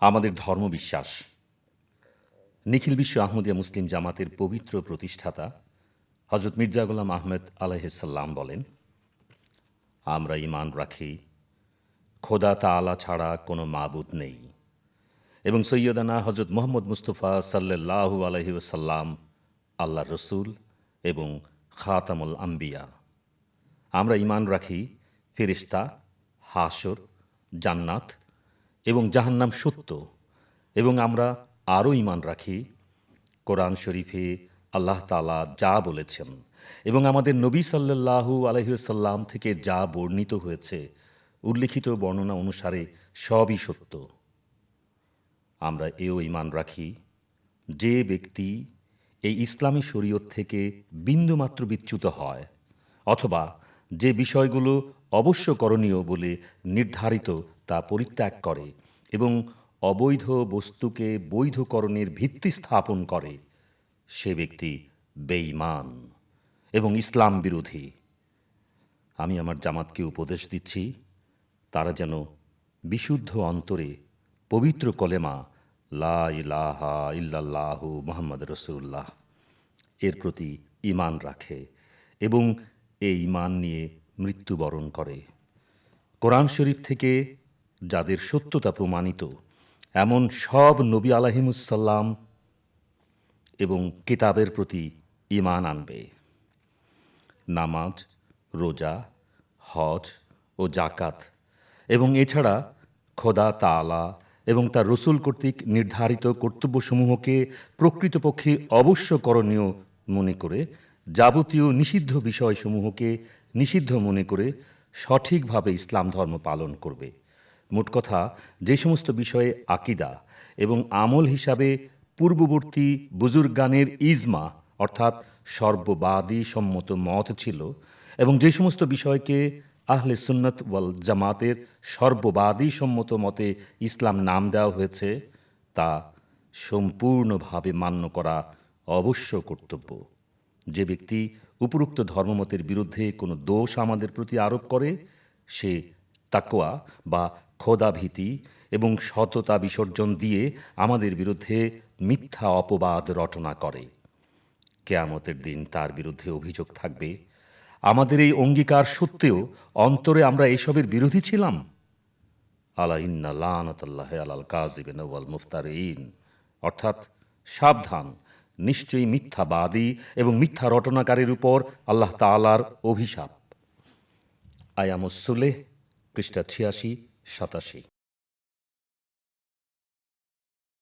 আমাদের ধর্মবিশ্বাস। নিখিল বিশ্ব আহমদিয়া মুসলিম জামাতের পবিত্র প্রতিষ্ঠাতা হজরত মির্জা গোলাম আহমেদ আলাইসাল্লাম বলেন, আমরা ইমান রাখি, খোদা তাআলা ছাড়া কোনো মাবুদ নেই। এবং সৈয়দানা হজরত মোহাম্মদ মুস্তফা সাল্লাল্লাহু আলহি ওসাল্লাম আল্লাহ রসুল এবং খাতামুল আম্বিয়া। আমরা ইমান রাখি ফেরিস্তা হাসর জান্নাত এবং জাহান্নাম সত্য। এবং আমরা আরও ইমান রাখি। কোরআন শরীফে আল্লাহ তালা যা বলেছেন এবং আমাদের নবী সাল্লাল্লাহু আলহিসাল্লাম থেকে যা বর্ণিত হয়েছে, উল্লিখিত বর্ণনা অনুসারে সবই সত্য। আমরা এও ইমান রাখি। যে ব্যক্তি এই ইসলামী শরীয়ত থেকে বিন্দুমাত্র বিচ্যুত হয়, অথবা যে বিষয়গুলো অবশ্য করণীয় বলে নির্ধারিত তা পরিত্যাগ করে এবং অবৈধ বস্তুকে বৈধকরণের ভিত্তি স্থাপন করে। সে ব্যক্তি বেঈমান এবং ইসলাম বিরোধী। আমি আমার জামাতকে উপদেশ দিচ্ছি, তারা যেন বিশুদ্ধ অন্তরে পবিত্র কলেমা লা ইলাহা ইল্লাল্লাহু মোহাম্মদ রসুল্লাহ এর প্রতি ইমান রাখে এবং এই ইমান নিয়ে মৃত্যুবরণ করে। কোরআন শরীফ থেকে যাদের সত্যতা প্রমাণিত। এমন সব নবী আলাহিমুসাল্লাম এবং কিতাবের প্রতি ইমান আনবে। নামাজ, রোজা, হজ ও জাকাত এবং এছাড়া খোদা তাআলা এবং তার রসুল কর্তৃক নির্ধারিত কর্তব্যসমূহকে প্রকৃতপক্ষে অবশ্য করণীয় মনে করে, যাবতীয় নিষিদ্ধ বিষয়সমূহকে নিষিদ্ধ মনে করে সঠিকভাবে ইসলাম ধর্ম পালন করবে। মোট কথা, যে সমস্ত বিষয়ে আকিদা এবং আমল হিসাবে পূর্ববর্তী বুজুর্গানের ইজমা, অর্থাৎ সর্ববাদী সম্মত মত ছিল এবং যে সমস্ত বিষয়কে আহলে সুন্নত ওয়াল জামাতের সর্ববাদী সম্মত মতে ইসলাম নাম দেওয়া হয়েছে, তা সম্পূর্ণভাবে মান্য করা অবশ্য কর্তব্য। যে ব্যক্তি উপরোক্ত ধর্মমতের বিরুদ্ধে কোনো দোষ আমাদের প্রতি আরোপ করে, সে তাকোয়া বা খোদাভীতি এবং সততা বিসর্জন দিয়ে আমাদের বিরুদ্ধে মিথ্যা অপবাদ রটনা করে। কেয়ামতের দিন তার বিরুদ্ধে অভিযোগ থাকবে, আমাদের এই অঙ্গীকার সত্ত্বেও অন্তরে আমরা এসবের বিরোধী ছিলাম। আলা আলাল ওয়াল মুফতারিন। অর্থাৎ সাবধান, নিশ্চয়ই মিথ্যাবাদী এবং মিথ্যা রটনাকারীর উপর আল্লাহ তাআলার অভিশাপ। আয়ামুসুলেহ পৃষ্ঠা ছিয়াশি সাতাশি।